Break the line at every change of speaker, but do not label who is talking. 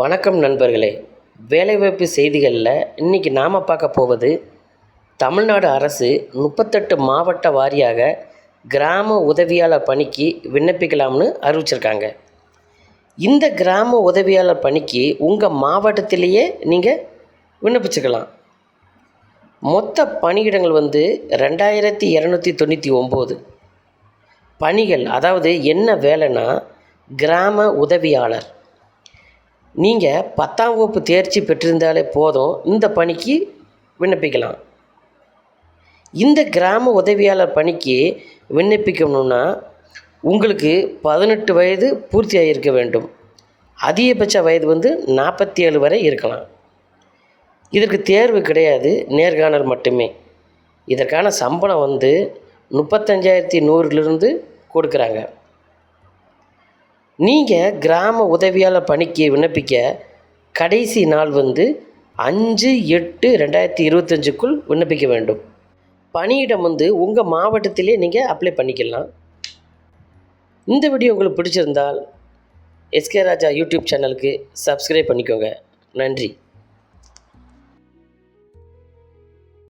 வணக்கம் நண்பர்களே. வேலைவாய்ப்பு செய்திகளில் இன்றைக்கி நாம் பார்க்க போவது தமிழ்நாடு அரசு முப்பத்தெட்டு மாவட்ட வாரியாக கிராம உதவியாளர் பணிக்கு விண்ணப்பிக்கலாம்னு அறிவிச்சிருக்காங்க. இந்த கிராம உதவியாளர் பணிக்கு உங்கள் மாவட்டத்திலேயே நீங்கள் விண்ணப்பிச்சுக்கலாம். மொத்த பணியிடங்கள் வந்து ரெண்டாயிரத்தி இரநூத்தி தொண்ணூற்றி ஒம்பது. பணிகள் அதாவது என்ன வேலைன்னா கிராம உதவியாளர். நீங்கள் பத்தாம் வகுப்பு தேர்ச்சி பெற்றிருந்தாலே போதும் இந்த பணிக்கு விண்ணப்பிக்கலாம். இந்த கிராம உதவியாளர் பணிக்கு விண்ணப்பிக்கணும்னா உங்களுக்கு பதினெட்டு வயது பூர்த்தி ஆகியிருக்க வேண்டும். அதிகபட்ச வயது வந்து நாற்பத்தி ஏழு வரை இருக்கலாம். இதற்கு தேர்வு கிடையாது நேர்காணல் மட்டுமே. இதற்கான சம்பளம் வந்து முப்பத்தஞ்சாயிரத்தி நூறுலேருந்து கொடுக்குறாங்க. நீங்கள் கிராம உதவியாளர் பணிக்கு விண்ணப்பிக்க கடைசி நாள் வந்து அஞ்சு எட்டு ரெண்டாயிரத்தி இருபத்தஞ்சுக்குள் விண்ணப்பிக்க வேண்டும். பணியிடம் வந்து உங்கள் மாவட்டத்திலே நீங்கள் அப்ளை பண்ணிக்கலாம். இந்த வீடியோ உங்களுக்கு பிடிச்சிருந்தால் எஸ்கே ராஜா யூடியூப் சேனலுக்கு சப்ஸ்கிரைப் பண்ணிக்கோங்க. நன்றி.